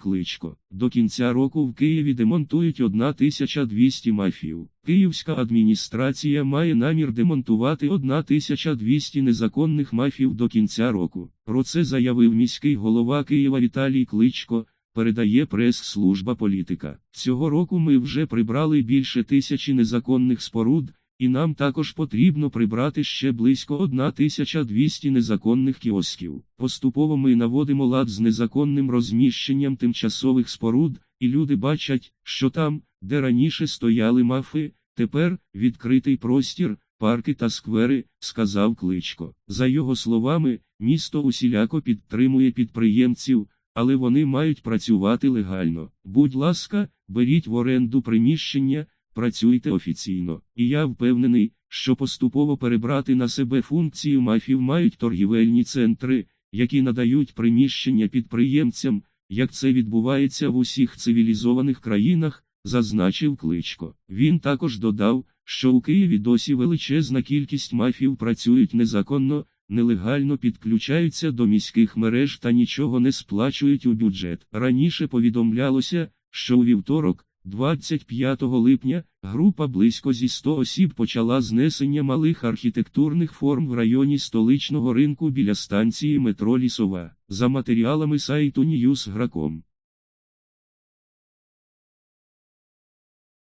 Кличко. До кінця року в Києві демонтують 1200 мафів. Київська адміністрація має намір демонтувати 1200 незаконних мафів до кінця року. Про це заявив міський голова Києва Віталій Кличко. Передає прес-служба політика. Цього року ми вже прибрали більше тисячі незаконних споруд, і нам також потрібно прибрати ще близько 1200 незаконних кіосків. Поступово ми наводимо лад з незаконним розміщенням тимчасових споруд, і люди бачать, що там, де раніше стояли мафи, тепер відкритий простір, парки та сквери, сказав Кличко. За його словами, місто усіляко підтримує підприємців. Але вони мають працювати легально. Будь ласка, беріть в оренду приміщення, працюйте офіційно. І я впевнений, що поступово перебрати на себе функцію мафів мають торгівельні центри, які надають приміщення підприємцям, як це відбувається в усіх цивілізованих країнах, зазначив Кличко. Він також додав, що у Києві досі величезна кількість мафів працюють незаконно нелегально підключаються до міських мереж та нічого не сплачують у бюджет. Раніше повідомлялося, що у вівторок, 25 липня, група близько зі 100 осіб почала знесення малих архітектурних форм в районі столичного ринку біля станції метро Лісова. За матеріалами сайту Ньюсграком.